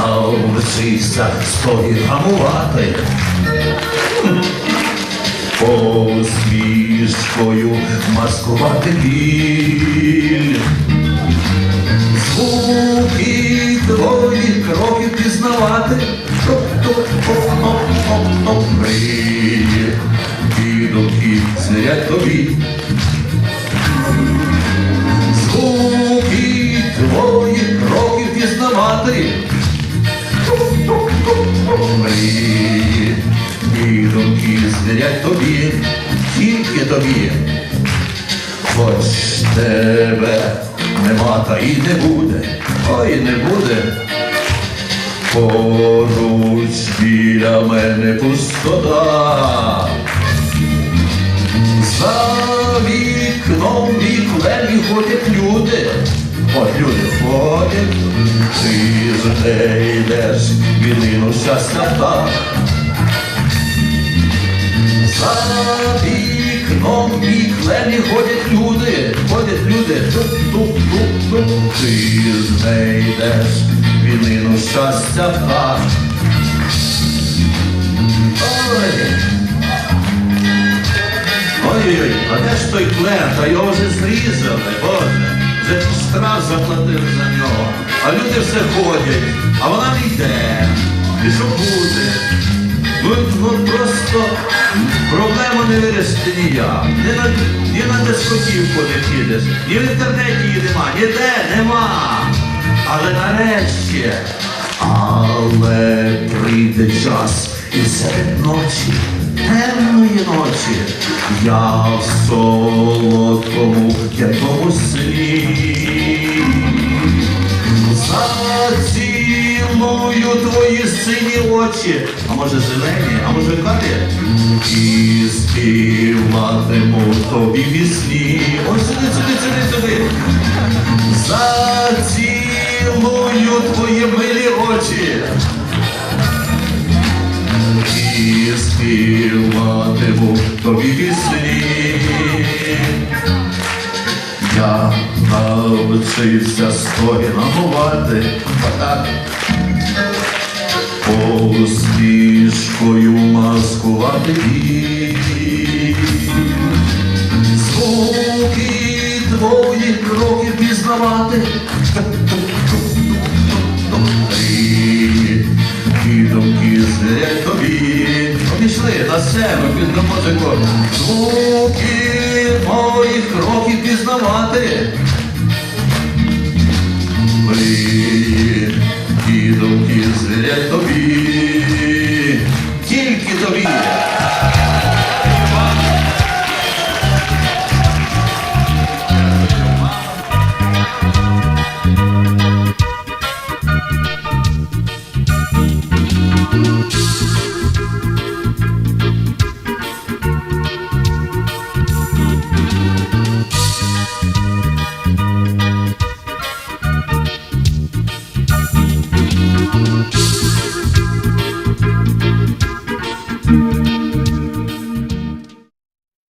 навчився спогамувати. Посмішкою маскувати біль. Звуки твої кроки пізнавати. І думки звірять тобі. Звуки твої кроки пізнавати. Тобі, тільки тобі. Хоч тебе нема та і не буде, ой не буде. Поруч біля мене пустота. За вікном віклем ходять люди. От люди ходять, ти з неї йдеш, відину щастя так. За вікном віклем ходять люди, ходять люди, тук-тук-тук-тук. Ти з неї йдеш, відину щастя так. Ой. Ой-ой-ой, а де ж той клен? Та його вже зрізали, Боже. Вже штраф заплатив за нього. А люди все ходять, а вона не йде. І що буде? Ну просто проблему не вирішити ніяк. Ні на, ні на дискотівку не підеш, ні в інтернеті її нема, ніде нема. Але нарешті, але прийде час і серед ночі, темної ночі, я в солодкому якому сині очі, а може зелені, а може карі, і співатиму тобі вісні. Ось сюди, сюди, сюди, сюди. Зацілую твої милі очі. І співатиму тобі вісні. Я навчився спогінувати, так посмішкою маскувати біль. Звуки твої кроки пізнавати. І думки злять тобі. На себе під музику. Звуки моїх кроків пізнавати.